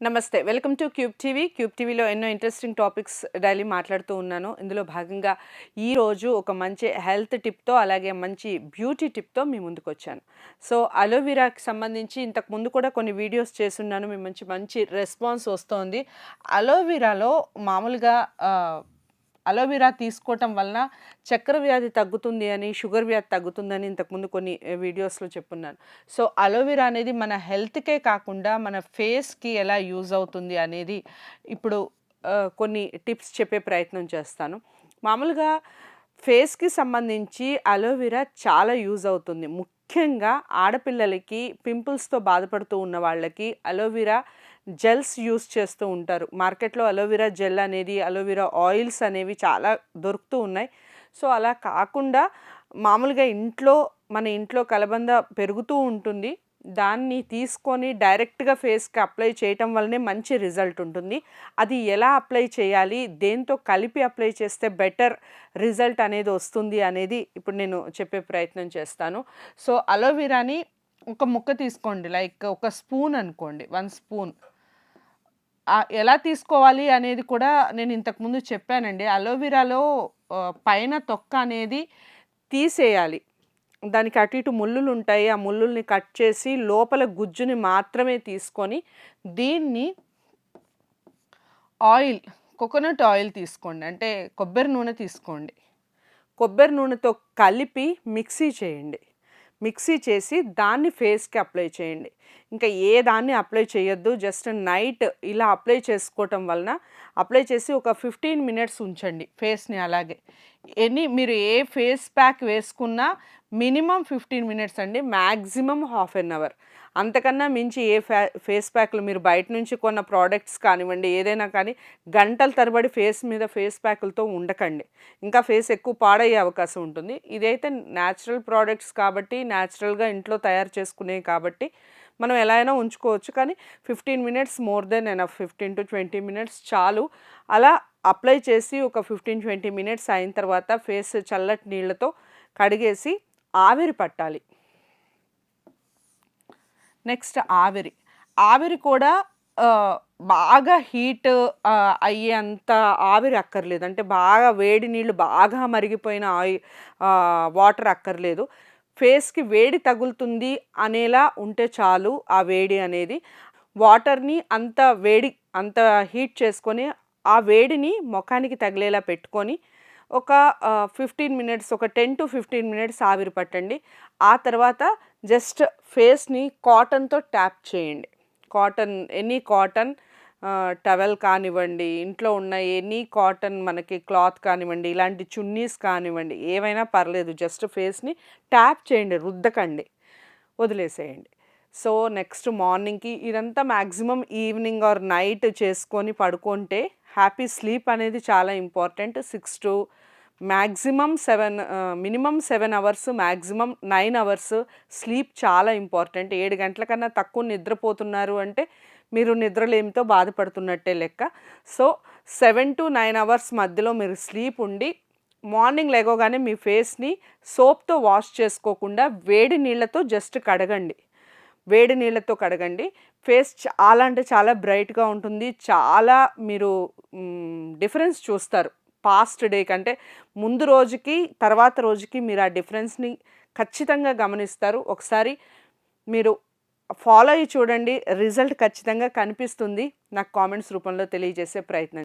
నమస్తే. Welcome to cube TV. Cube టీవీలో ఎన్నో ఇంట్రెస్టింగ్ టాపిక్స్ డైలీ మాట్లాడుతూ ఉన్నాను. ఇందులో భాగంగా ఈరోజు ఒక మంచి హెల్త్ టిప్తో అలాగే మంచి బ్యూటీ టిప్తో మీ ముందుకు వచ్చాను సో అలోవెరాకి సంబంధించి ఇంతకు ముందు కూడా కొన్ని వీడియోస్ చేస్తున్నాను. మీ మంచి మంచి రెస్పాన్స్ వస్తోంది. అలోవెరాలో మామూలుగా అలోవెరా తీసుకోవటం వలన చక్కెర వ్యాధి తగ్గుతుంది అని షుగర్ వ్యాధి తగ్గుతుందని ఇంతకుముందు కొన్ని వీడియోస్లో చెప్పున్నాను. సో అలోవెరా అనేది మన హెల్త్కే కాకుండా మన ఫేస్కి ఎలా యూజ్ అవుతుంది అనేది ఇప్పుడు కొన్ని టిప్స్ చెప్పే ప్రయత్నం చేస్తాను. మామూలుగా ఫేస్కి సంబంధించి అలోవెరా చాలా యూజ్ అవుతుంది. ముఖ్యంగా ఆడపిల్లలకి పింపుల్స్తో బాధపడుతూ ఉన్న వాళ్ళకి అలోవెరా జెల్స్ యూస్ చేస్తూ ఉంటారు. మార్కెట్లో అలోవెరా జెల్ అనేది అలోవెరా ఆయిల్స్ అనేవి చాలా దొరుకుతూ ఉన్నాయి. సో అలా కాకుండా మామూలుగా ఇంట్లో మన ఇంట్లో కలబంద పెరుగుతూ ఉంటుంది. దాన్ని తీసుకొని డైరెక్ట్గా ఫేస్కి అప్లై చేయటం వల్లనే మంచి రిజల్ట్ ఉంటుంది. అది ఎలా అప్లై చేయాలి దేంతో కలిపి అప్లై చేస్తే బెటర్ రిజల్ట్ అనేది వస్తుంది అనేది ఇప్పుడు నేను చెప్పే ప్రయత్నం చేస్తాను. సో అలోవెరాని ఒక ముక్క తీసుకోండి. లైక్ ఒక స్పూన్ అనుకోండి. One spoon. ఎలా తీసుకోవాలి అనేది కూడా నేను ఇంతకుముందు చెప్పానండి. అలోవెరాలో పైన తొక్క అనేది తీసేయాలి. దానికి అటు ఇటు ముళ్ళులు ఉంటాయి ఆ ముళ్ళుల్ని కట్ చేసి లోపల గుజ్జుని మాత్రమే తీసుకొని దీన్ని ఆయిల్ కోకోనట్ ఆయిల్ తీసుకోండి. అంటే కొబ్బరి నూనె తీసుకోండి. కొబ్బరి నూనెతో కలిపి మిక్సీ చేయండి. మిక్సీ చేసి దాన్ని ఫేస్కి అప్లై చేయండి. ఇంకా ఏ దాన్ని అప్లై చేయొద్దు. జస్ట్ నైట్ ఇలా అప్లై చేసుకోవటం వలన అప్లై చేసి ఒక ఫిఫ్టీన్ మినిట్స్ ఉంచండి ఫేస్ని అలాగే. ఎనీ మీరు ఏ ఫేస్ ప్యాక్ వేసుకున్నా మినిమం ఫిఫ్టీన్ మినిట్స్ అండి. Maximum half an hour. అంతకన్నా మించి ఏ ఫ్యా ఫేస్ ప్యాక్లు మీరు బయట నుంచి కొన్న ప్రోడక్ట్స్ కానివ్వండి ఏదైనా కానీ గంటల తరబడి ఫేస్ మీద ఫేస్ ప్యాకులతో ఉండకండి. ఇంకా ఫేస్ ఎక్కువ పాడయ్యే అవకాశం ఉంటుంది. ఇదైతే న్యాచురల్ ప్రోడక్ట్స్ కాబట్టి న్యాచురల్గా ఇంట్లో తయారు చేసుకునేవి కాబట్టి మనం ఎలా అయినా ఉంచుకోవచ్చు కానీ fifteen minutes more then enough. Fifteen to twenty minutes చాలు. అలా అప్లై చేసి ఒక ఫిఫ్టీన్ ట్వంటీ మినిట్స్ అయిన తర్వాత ఫేస్ చల్లటి నీళ్ళతో కడిగేసి ఆవిరి పట్టాలి. నెక్స్ట్ ఆవిరి. ఆవిరి కూడా బాగా హీట్ అయ్యేంత ఆవిరి అక్కర్లేదు. అంటే బాగా వేడి నీళ్ళు బాగా మరిగిపోయిన ఆయి వాటర్ అక్కర్లేదు. ఫేస్కి వేడి తగులుతుంది అనేలా ఉంటే చాలు ఆ వేడి అనేది. వాటర్ని అంత వేడి అంత హీట్ చేసుకొని ఆ వేడిని ముఖానికి తగిలేలా పెట్టుకొని ఒక ఫిఫ్టీన్ మినిట్స్ ఒక టెన్ టు ఫిఫ్టీన్ మినిట్స్ ఆవిరి పట్టండి. ఆ తర్వాత జస్ట్ ఫేస్ని కాటన్తో ట్యాప్ చేయండి. కాటన్ ఎనీ కాటన్ టవెల్ కానివ్వండి ఇంట్లో ఉన్న ఎనీ కాటన్ మనకి క్లాత్ కానివ్వండి ఇలాంటి చున్నీస్ కానివ్వండి ఏవైనా పర్లేదు జస్ట్ ఫేస్ని ట్యాప్ చేయండి రుద్దకండి వదిలేసేయండి. సో నెక్స్ట్ మార్నింగ్కి ఇదంతా మ్యాక్సిమం ఈవినింగ్ ఆర్ నైట్ చేసుకొని పడుకుంటే హ్యాపీ స్లీప్ అనేది చాలా important. Six to maximum seven minimum seven hours maximum nine hours sleep చాలా ఇంపార్టెంట్. ఏడు గంటల కన్నా తక్కువ నిద్రపోతున్నారు అంటే మీరు నిద్రలేమితో బాధపడుతున్నట్టే లెక్క. So seven to nine hours మధ్యలో మీరు స్లీప్ ఉండి మార్నింగ్ లేగోగానే మీ ఫేస్ని సోప్తో వాష్ చేసుకోకుండా వేడి నీళ్ళతో జస్ట్ కడగండి. వేడి నీళ్ళతో కడగండి. ఫేస్ చాలా అంటే చాలా బ్రైట్గా ఉంటుంది. చాలా మీరు డిఫరెన్స్ చూస్తారు. పాస్ట్ డే కంటే ముందు రోజుకి తర్వాత రోజుకి మీరు ఆ డిఫరెన్స్ని ఖచ్చితంగా గమనిస్తారు. ఒకసారి మీరు ఫాలో అయ్యి చూడండి. రిజల్ట్ ఖచ్చితంగా కనిపిస్తుంది. నాకు కామెంట్స్ రూపంలో తెలియజేసే ప్రయత్నం